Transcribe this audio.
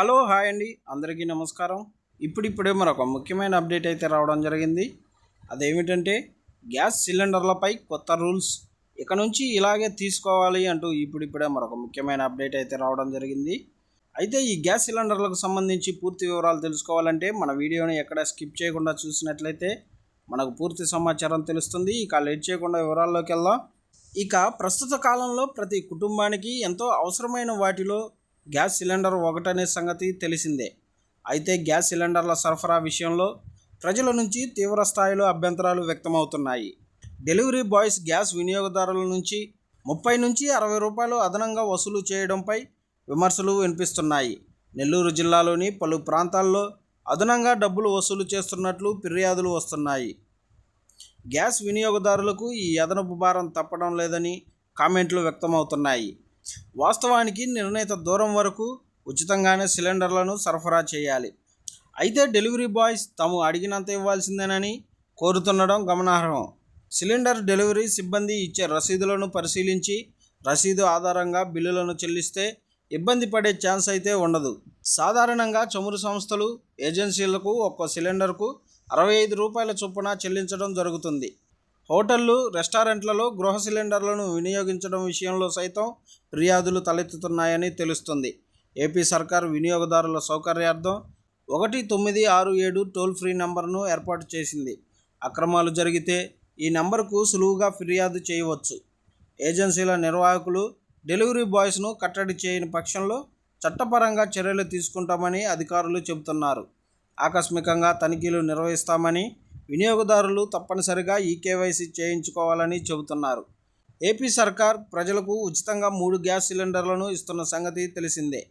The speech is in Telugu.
హలో హాయ్ అండి. అందరికీ నమస్కారం. ఇప్పుడిప్పుడే మరొక ముఖ్యమైన అప్డేట్ అయితే రావడం జరిగింది. అదేమిటంటే గ్యాస్ సిలిండర్లపై కొత్త రూల్స్ ఇక నుంచి ఇలాగే తీసుకోవాలి అంటూ ఇప్పుడిప్పుడే మరొక ముఖ్యమైన అప్డేట్ అయితే రావడం జరిగింది. అయితే ఈ గ్యాస్ సిలిండర్లకు సంబంధించి పూర్తి వివరాలు తెలుసుకోవాలంటే మన వీడియోని ఎక్కడ స్కిప్ చేయకుండా చూసినట్లయితే మనకు పూర్తి సమాచారం తెలుస్తుంది. ఇక లేట్ చేయకుండా వివరాల్లోకి వెళ్దాం. ఇక ప్రస్తుత కాలంలో ప్రతి కుటుంబానికి ఎంతో అవసరమైన వాటిలో గ్యాస్ సిలిండర్ ఒకటనే సంగతి తెలిసిందే. అయితే గ్యాస్ సిలిండర్ల సరఫరా విషయంలో ప్రజల నుంచి తీవ్ర స్థాయిలో అభ్యంతరాలు వ్యక్తమవుతున్నాయి. డెలివరీ బాయ్స్ గ్యాస్ వినియోగదారుల నుంచి ముప్పై నుంచి అరవై రూపాయలు అదనంగా వసూలు చేయడంపై విమర్శలు వినిపిస్తున్నాయి. నెల్లూరు జిల్లాలోని పలు ప్రాంతాల్లో అదనంగా డబ్బులు వసూలు చేస్తున్నట్లు ఫిర్యాదులు వస్తున్నాయి. గ్యాస్ వినియోగదారులకు ఈ అదనపు భారం తప్పడం లేదని కామెంట్లు వ్యక్తమవుతున్నాయి. వాస్తవానికి నిర్ణీత దూరం వరకు ఉచితంగానే సిలిండర్లను సరఫరా చేయాలి. అయితే డెలివరీ బాయ్స్ తాము అడిగినంత ఇవ్వాల్సిందేనని కోరుతుండడం గమనార్హం. సిలిండర్ డెలివరీ సిబ్బంది ఇచ్చే రసీదులను పరిశీలించి రసీదు ఆధారంగా బిల్లులను చెల్లిస్తే ఇబ్బంది పడే ఛాన్స్ అయితే ఉండదు. సాధారణంగా చమురు సంస్థలు ఏజెన్సీలకు ఒక్కో సిలిండర్కు అరవై ఐదు రూపాయల చొప్పున చెల్లించడం జరుగుతుంది. హోటళ్ళు రెస్టారెంట్లలో గృహ సిలిండర్లను వినియోగించడం విషయంలో సైతం ఫిర్యాదులు తలెత్తుతున్నాయని తెలుస్తుంది. ఏపీ సర్కార్ వినియోగదారుల సౌకర్యార్థం ఒకటి తొమ్మిది ఆరు ఏడు టోల్ ఫ్రీ నంబర్ను ఏర్పాటు చేసింది. అక్రమాలు జరిగితే ఈ నంబర్కు సులువుగా ఫిర్యాదు చేయవచ్చు. ఏజెన్సీల నిర్వాహకులు డెలివరీ బాయ్స్ను కట్టడి చేయని పక్షంలో చట్టపరంగా చర్యలు తీసుకుంటామని అధికారులు చెబుతున్నారు. ఆకస్మికంగా తనిఖీలు నిర్వహిస్తామని వినియోగదారులు తప్పనిసరిగా ఈ కేవైసీ చేయించుకోవాలని చెబుతున్నారు. ఏపీ సర్కార్ ప్రజలకు ఉచితంగా మూడు గ్యాస్ సిలిండర్లను ఇస్తున్న సంగతి తెలిసిందే.